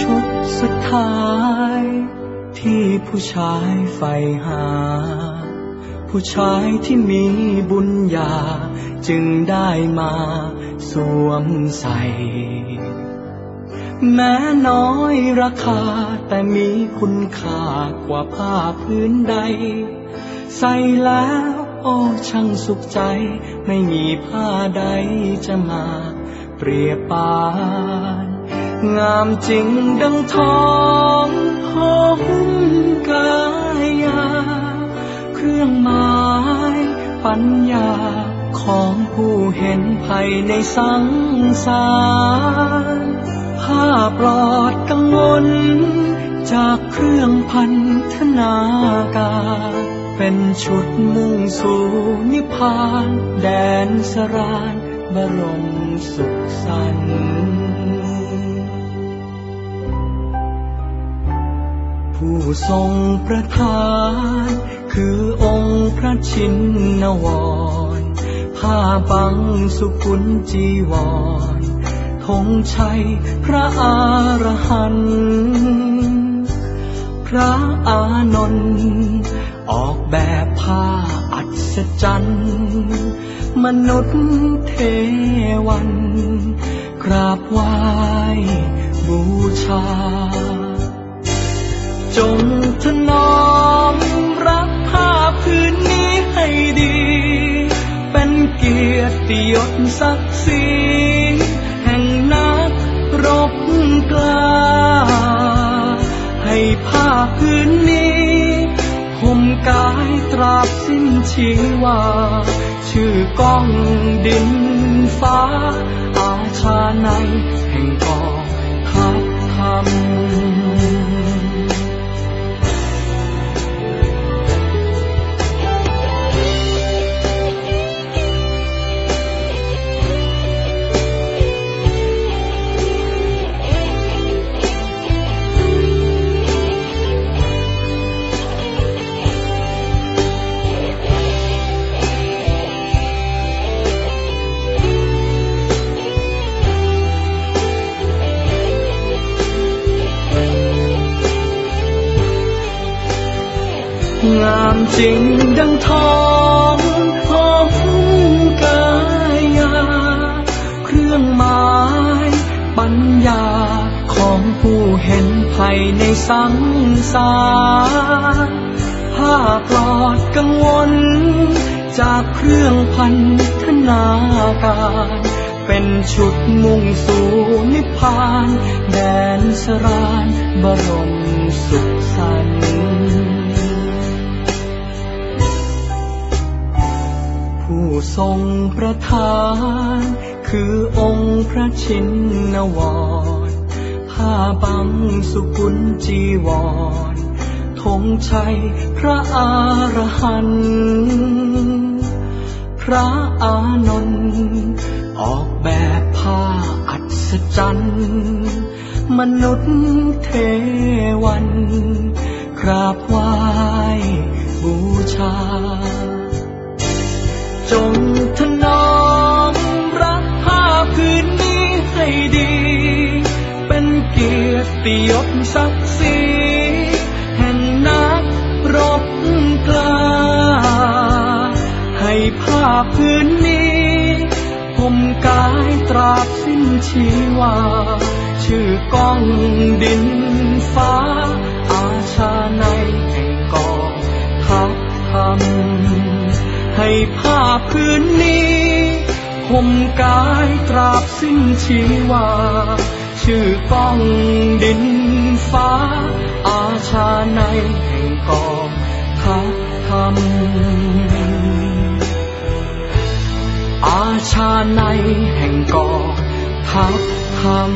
ชุดสุดท้าย ที่ผู้ชายใฝ่หา ผู้ชายที่มีบุญญา จึงได้มาสวมใส่แม้น้อยราคาแต่มีคุณค่ากว่าผ้าพื้นใด ใส่แล้วโอ้ช่างสุขใจ ไม่มีผ้าใดจะมาเปรียบปาน งามจริงดังทองหงกายา เครื่องหมายปัญญาของผู้เห็นภัยในสังสารภาพปลอดกังวล จากเครื่องพันธนาการเป็นชุดมุ่งสู่นิพพาน แดนสรานบรมสุขสันต์ ผู้ทรงประทาน คือองค์พระชินวร ผ้าบังสุกุลจีวรธงชัยพระอรหันต์พระอานนท์ออกแบบผ้าอัศจรรย์มนุษย์เทวัน กราบไหว้บูชา จงถนอมรักผ้าพพื้นนี้ให้ดี เป็นเกียรติยศศักดิ์ศรีแห่งนักรบกล้า ให้ผ้าพื้นนี้ห่มกายตราบสิ้นชีวา ชื่อก้องดินฟ้า อาชาในแห่งกองทัพธรรม งามจริงดังทองหอมกายา เครื่องหมายปัญญาของผู้เห็นภัยในสังสารผ้าปลอดกังวล จากเครื่องพันธนาการ เป็นชุดมุ่งสู่นิพพาน แดนสรานบรมสุขสันต์ ผู้ทรงประทาน คือองค์พระชินวรผ้าบังสุกุลจีวรธงชัยพระอารหันต์พระอานนท์ออกแบบผ้าอัศจรรย์มนุษย์เทวันกราบไหว้บูชา จงถนอมรักผ้าพื้นนี้ให้ดี เป็นเกียรติยศศักดิ์ศรีแห่งนักรบกล้า ให้ผ้าพื้นนี้ห่มกายตราบสิ้นชีวา ชื่อก้องดินฟ้าอาชาใน พื้นนี้ห่มกายตราบสิ้นชีวา ชื่อก้องดินฟ้า อาชาในแห่งกองทัพธรรม อาชาในแห่งกองทัพธรรม